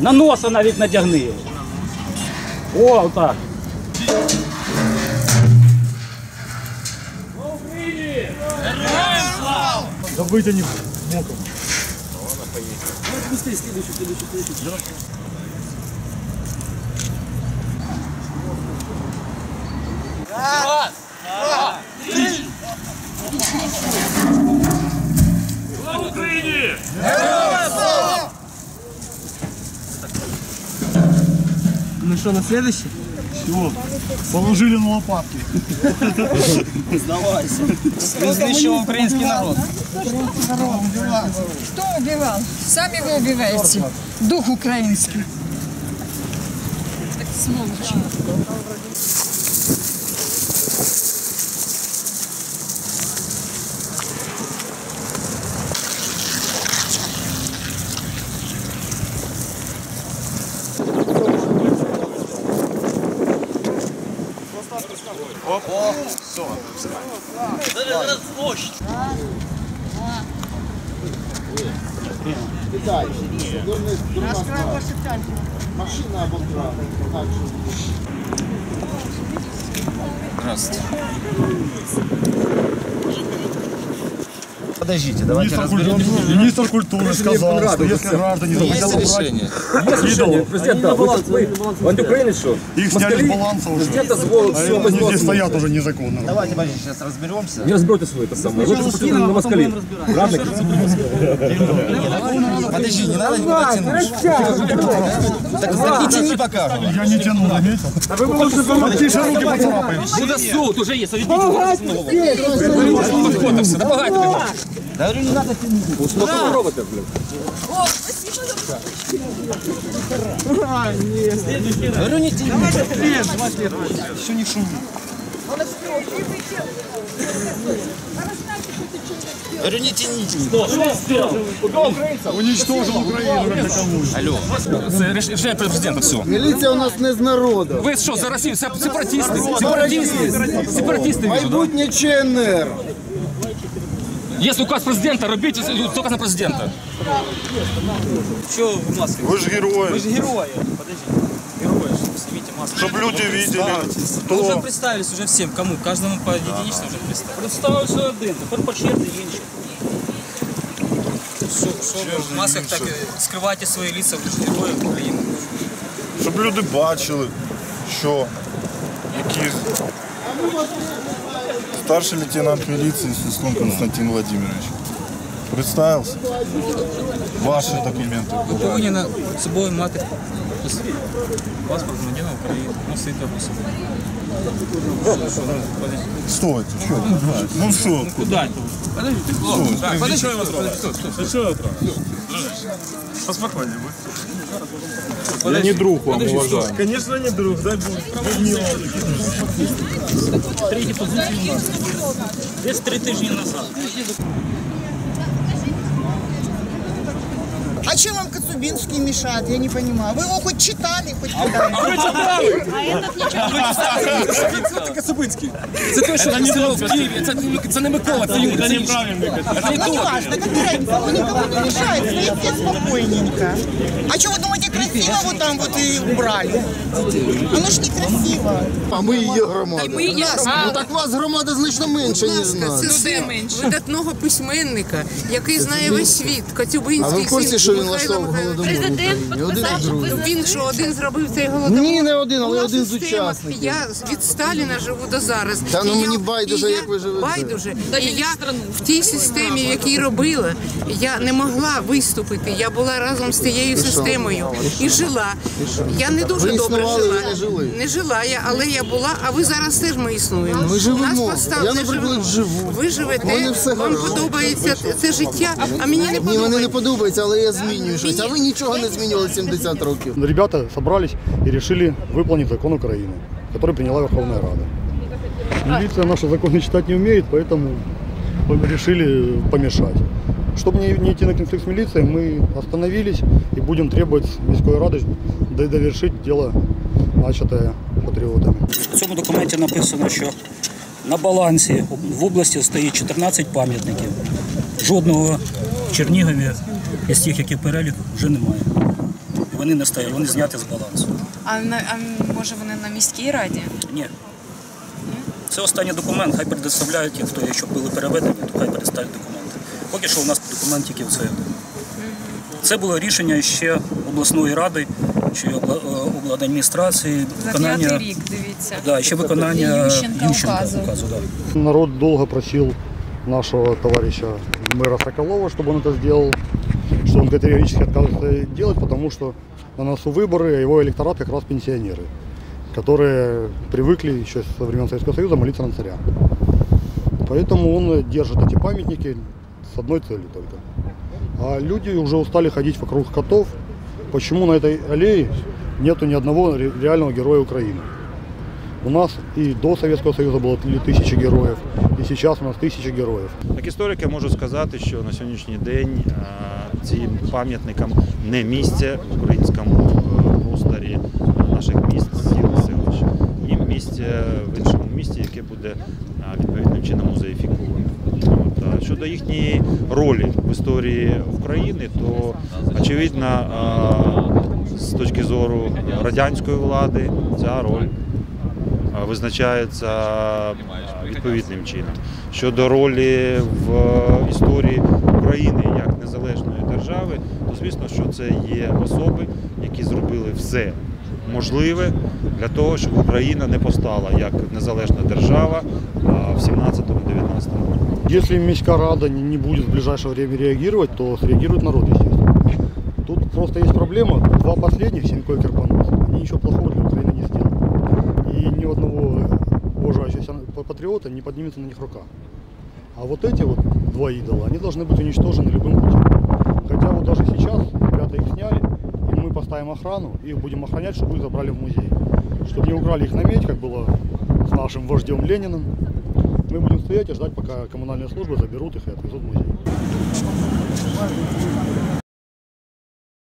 На носа навіть надягни. О, так. Да вытяни боком. Ладно, поехали. Ну, быстрее, следующий, следующий, следующий. Давай. Раз! Раз! Что, на следующий? Все. Положили на лопатки. Извещу украинский народ. Кто убивал? Сами вы убиваете. Дух украинский. Так сволочи. Оп, оп, все, вставай. Площадь. Китай. Машина обокрала. Здравствуйте Подождите, давайте Министр культуры, министр культуры сказал, что если граждане захотят убрать решение. идолов, Президент, да, вы, вы, вы антиукраинец, что? их сняли с баланса уже. Президент дозволил А все это они здесь стоят уже незаконно. Давайте, подождите, сейчас разберемся. Не разберетесь вы это самое. Вы посмотрите на москалей. Правда? Подожди, не надо никуда тянуть. Так, так не тяни пока. Я не тяну, заметил? Потише руки поцарапаем. Буде суд, уже є, совітники зараз знову. Підходився, допомагайте мені. Да говорю, не надо тянуть. Что вы робите, блин? Говорю, не тяни. Все не шуми. Говорю, не тяните. Уничтожил Украину как таковую. Алло. Це рішення президента, все. Міліція у нас не з народу. Ви що, за Росію? Це сепаратисти. Сепаратисти. Сепаратисти, вижу, да? Майбутнє ЧНР. Є указ президента, робіть тільки на президента. Что в маске? Вы же герои. Вы же герои. Подожди. Герои, чтобы снимите маску. Чтобы люди видели, Вы уже кто... представились уже всем. Кому? Каждому по единично уже представили. Представився один, тепер по черзі інші. Что, что вы в масках так э, скрываете свои лица, вы же герои Украины. Щоб люди бачили, що яких старший лейтенант міліції Свистун Константин Владимирович. Представился? Ваши документы. Ви повинні на собою мати паспорт громадянина України, носити при собі. Стойте, что? Ну что? Куда? Подождите, Что? так, подожди, що я вас роблю? Стой, стой, Я не друг вам, уважаю. Конечно, не друг, дай бог. Третій позиції у нас. Десь три тижні назад. А чем вам Коцубинский мешает? Я не понимаю. Вы его хоть читали, хоть когда-нибудь? Це Кацубинський. Це той, що сказав в Києві. Це, не- це не Микола, це Юрій. Це неправильно. Це не Ну, не важно, какая разница, он никому не мешает, стоите спокойненько. А что, вы думаете, красиво вот там вот и убрали? Оно ж некрасиво. А ми її громада. Ми є Ну так вас громада значно менше, ніж нас. це все видатного письменника, який знає весь світ. Коцюбинський А ви в курсі, що він Михайло влаштовував Михайлович. голодомор в Україні? Один. Він що один зробив цей голодомор? Ні, не один, але один з система. учасників. Я від Сталіна живу до зараз. Та ну І мені байдуже, і я- як ви живете. Байдуже. І я в тій системі, в якій робила, я не могла виступити. Я була разом з тією системою і жила. Я не дуже Ви добре існували, жила. ви не жили. Не жила я, але я була. А ви зараз теж ми існуємо. Ми живемо. Нас постав- Я, не наприклад, живу. Ви живете, мене все вам гаразд. подобається це життя, а мені не Ні, мені не подобається. подобається, але я змінюю щось. А ви нічого не змінювали 70 років. Ребята собрались и решили выполнить закон Украины, который приняла Верховная Рада. Милиция наши законы читать не умеет, поэтому решили помешать. Чтобы не, не идти на конфликт с милицией, мы остановились и будем требовать с Мирской Рады до- довершить дело, начатое патриотами. В цьому документі написано, що на балансі в області стоїть 14 пам'ятників. Жодного в Чернігові із тих, які перелік, вже немає. вони не стоять, вони зняті з балансу. А, на, а може вони на міській раді? Ні. Це останній документ, хай предоставляють, як хто, якщо були переведені, то хай предоставлять документи. Поки що у нас документ тільки це. Це було рішення ще обласної ради чи обла- е, обладміністрації. За п'ятий рік, дивіться. Да, ще виконання Ющенка указу. указу да. Народ долго просил нашего товарища мэра Соколова, чтобы он это сделал, что он Категорически отказывается делать, потому что на носу выборы, а его электорат как раз пенсионеры, которые привыкли еще со времен Советского Союза молиться на царя. Поэтому он держит эти памятники с одной целью только. А люди уже устали ходить вокруг котов. Почему на этой аллее нету ни одного ре- реального героя Украины? У нас и до Советского Союза было ли тысячи героев, и сейчас у нас тысячи героев. Як історик я можу сказати, що на сьогоднішній день е, цим пам'ятникам не місце в українському е, просторі наших міст, сіл, селищ. Їм місце в іншому місті, яке буде е, відповідним чином музеїфіковане. От, а Щодо їхньої ролі в історії України, то очевидно, е, з точки зору радянської влади, ця роль е, визначається е, відповідним чином. Щодо ролі в історії України як незалежної держави, то звісно, що це є особи, які зробили все можливе для того, щоб Україна не постала як незалежна держава в 17-19 році. Если Міська Рада не будет в ближайшее время реагировать, то среагирует народ, естественно. Тут просто есть проблема. Два последних, Синько и Кирпонос, они ничего плохого для Украины. Ни одного уважающегося патриота не поднимется на них рука. А вот эти вот два идола, они должны быть уничтожены любым путем. Хотя вот даже сейчас ребята их сняли, и мы поставим охрану и будем охранять, чтобы их забрали в музей. Чтобы не украли их на медь, как было с нашим вождем Лениным. Мы будем стоять и ждать, пока коммунальные службы заберут их и отвезут в музей.